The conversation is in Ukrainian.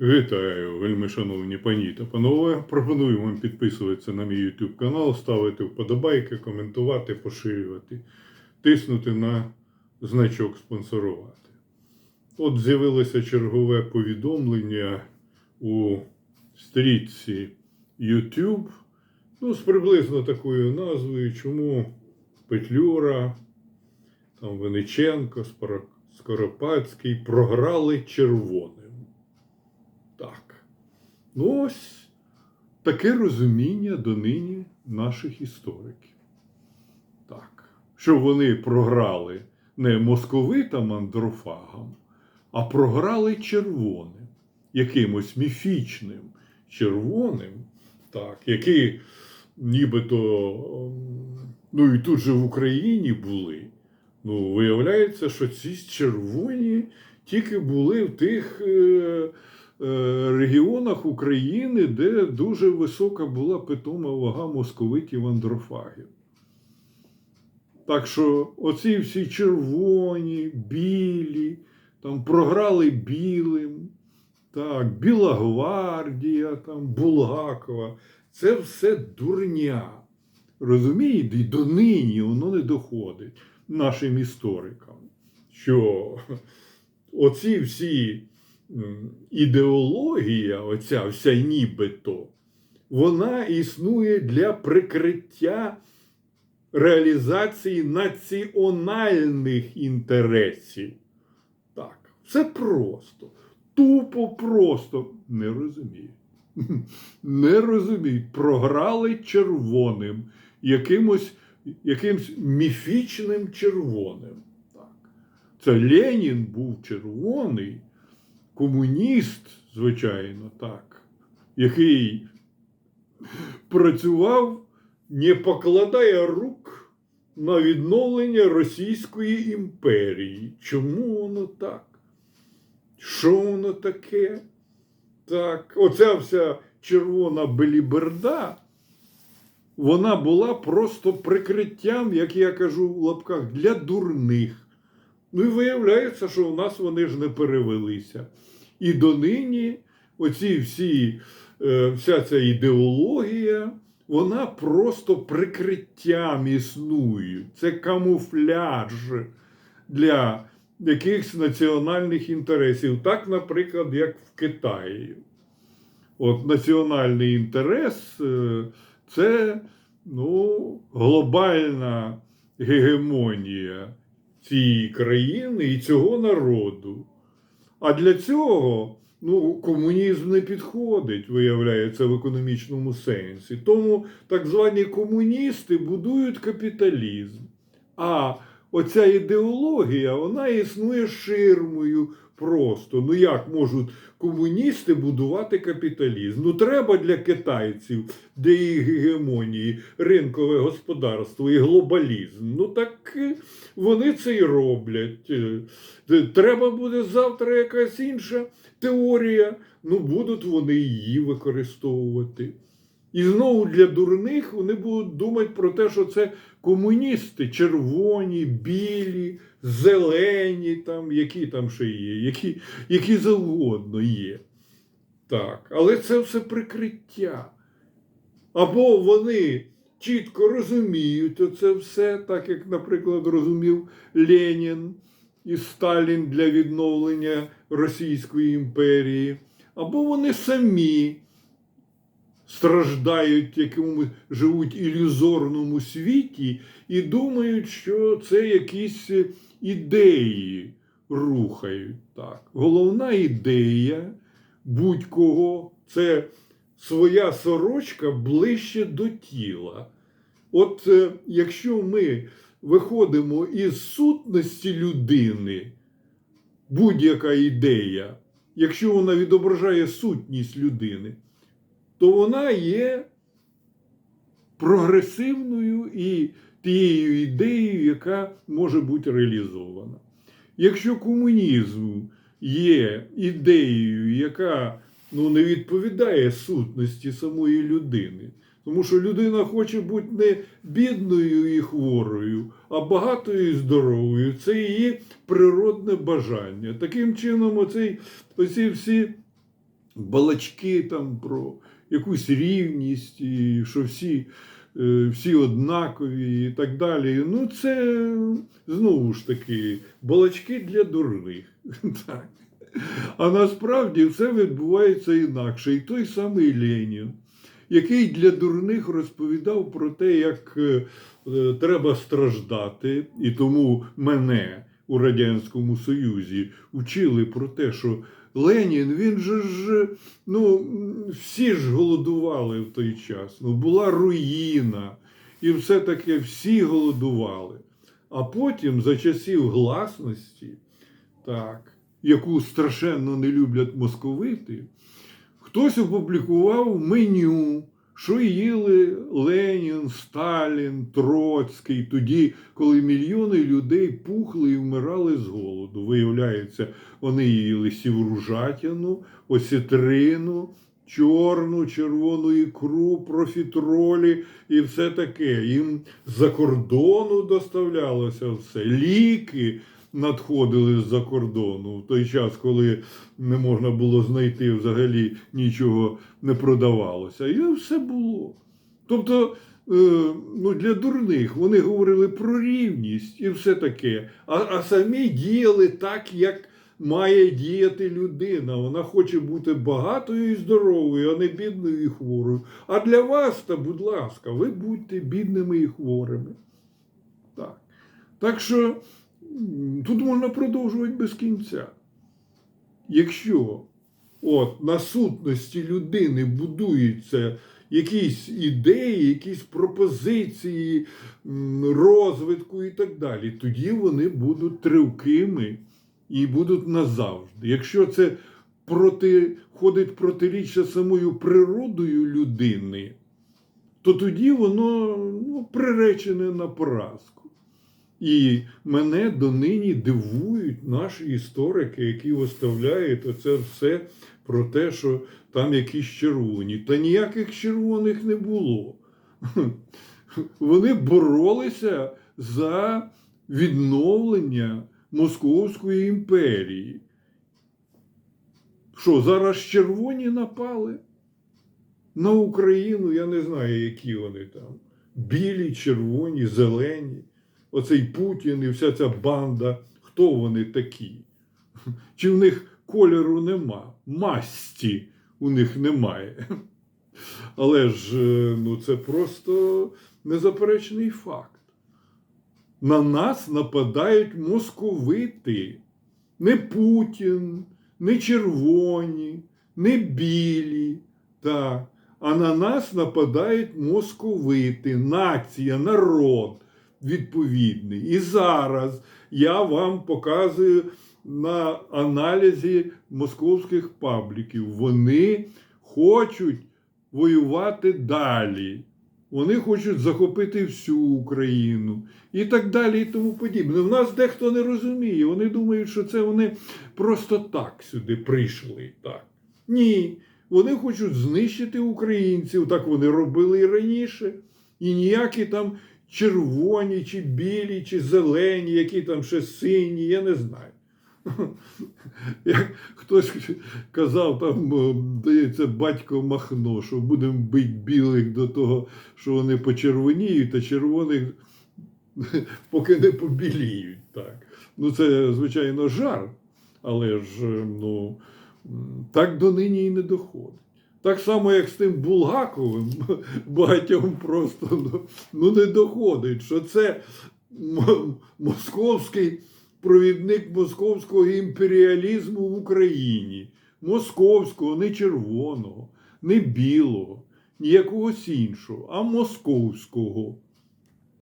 Вітаю, вельми шановні пані та панове. Пропоную вам підписуватися на мій YouTube канал, ставити вподобайки, коментувати, поширювати, тиснути на значок спонсорувати. От з'явилося чергове повідомлення у стрічці YouTube, ну, з приблизно такою назвою, чому Петлюра, там Вениченко, Скоропадський програли червоним. Ну ось таке розуміння донині наших істориків. Так. Що вони програли не московитам андрофагам, а програли червоним, якимось міфічним червоним, так, які нібито, ем, ну і тут же в Україні були. Ну, виявляється, що ці червоні тільки були в тих е, регіонах України, де дуже висока була питома вага московитів андрофагів. Так що оці всі червоні, білі, там програли білим, так, Біла гвардія, там, Булгакова. Це все дурня. Розумієте? І донині воно не доходить нашим історикам, що оці всі ідеологія, оця вся нібито, вона існує для прикриття реалізації національних інтересів. Так, все просто. Тупо просто не розумію. Не розуміють. Програли червоним, якимось, якимсь міфічним червоним. Так. Це Ленін був червоний, комуніст, звичайно, так, який працював, не покладає рук на відновлення Російської імперії. Чому воно так? Що воно таке? Так, оця вся червона беліберда, вона була просто прикриттям, як я кажу в лапках, для дурних. Ну і виявляється, що у нас вони ж не перевелися. І донині оці всі, е, вся ця ідеологія, вона просто прикриттям існує. Це камуфляж для якихось національних інтересів. Так, наприклад, як в Китаї. От національний інтерес е, це ну, глобальна гегемонія цієї країни і цього народу. А для цього ну, комунізм не підходить, виявляється, в економічному сенсі. Тому так звані комуністи будують капіталізм. А оця ідеологія, вона існує ширмою просто. Ну як можуть комуністи будувати капіталізм? Ну треба для китайців, для їх гегемонії, ринкове господарство і глобалізм. Ну так е, вони це й роблять. Е, Треба буде завтра якась інша теорія, ну будуть вони її використовувати. І знову для дурних вони будуть думати про те, що це комуністи червоні, білі, зелені, там, які там ще є, які, які завгодно є. Так, але це все прикриття. Або вони чітко розуміють оце все, так як, наприклад, розумів Ленін і Сталін для відновлення Російської імперії, або вони самі страждають, якому живуть ілюзорному світі, і думають, що це якісь ідеї рухають. Так. Головна ідея будь-кого це своя сорочка ближче до тіла. От е, якщо ми виходимо із сутності людини, будь-яка ідея, якщо вона відображає сутність людини, то вона є прогресивною і тією ідеєю, яка може бути реалізована. Якщо комунізм є ідеєю, яка ну, не відповідає сутності самої людини, тому що людина хоче бути не бідною і хворою, а багатою і здоровою. Це її природне бажання. Таким чином, оцей, оці всі балачки там про якусь рівність, і що всі, е, всі однакові і так далі. Ну, це знову ж таки балачки для дурних. Так. А насправді все відбувається інакше. І той самий Ленін, який для дурних розповідав про те, як е, е, треба страждати, і тому мене у Радянському Союзі учили про те, що Ленін, він же ж, ну, всі ж голодували в той час. Ну, була руїна, і все таке всі голодували. А потім, за часів гласності, так, яку страшенно не люблять московити, хтось опублікував меню, що їли Ленін, Сталін, Троцький, тоді, коли мільйони людей пухли і вмирали з голоду. Виявляється, вони їли сівружатину, осетрину, чорну, червону ікру, профітролі і все таке. Їм з-за кордону доставлялося все, ліки надходили з-за кордону в той час, коли не можна було знайти взагалі нічого не продавалося. І все було. Тобто, е, ну, для дурних вони говорили про рівність і все таке, а, а самі діяли так, як має діяти людина. Вона хоче бути багатою і здоровою, а не бідною і хворою. А для вас, та, будь ласка, ви будьте бідними і хворими. Так. Так що тут можна продовжувати без кінця. Якщо от, на сутності людини будуються якісь ідеї, якісь пропозиції розвитку і так далі, тоді вони будуть тривкими і будуть назавжди. Якщо це проти, ходить протиріччя самою природою людини, то тоді воно ну, приречене на поразку. І мене донині дивують наші історики, які виставляють оце все про те, що там якісь червоні. Та ніяких червоних не було. Вони боролися за відновлення Московської імперії. Що, зараз червоні напали на Україну? Я не знаю, які вони там. Білі, червоні, зелені. Оцей Путін і вся ця банда. Хто вони такі? Чи в них кольору нема? Масті у них немає. Але ж е, ну, це просто незаперечний факт. На нас нападають московити. Не Путін, не червоні, не білі. Так. А на нас нападають московити, нація, народ відповідний. І зараз я вам показую на аналізі московських пабліків. Вони хочуть воювати далі. Вони хочуть захопити всю Україну і так далі, і тому подібне. В нас дехто не розуміє. Вони думають, що це вони просто так сюди прийшли. Так. Ні. Вони хочуть знищити українців. Так вони робили і раніше. І ніякі там червоні, чи білі, чи зелені, які там ще сині, я не знаю. Як хтось казав, там, здається, батько Махно, що будемо бити білих до того, що вони почервоніють, а червоних поки не побіліють. Так. Ну, це, звичайно, жарт, але ж ну, так донині і не доходить. Так само, як з тим Булгаковим, багатьом просто ну, ну, не доходить, що це московський провідник московського імперіалізму в Україні. Московського, не червоного, не білого, ні якогось іншого, а московського.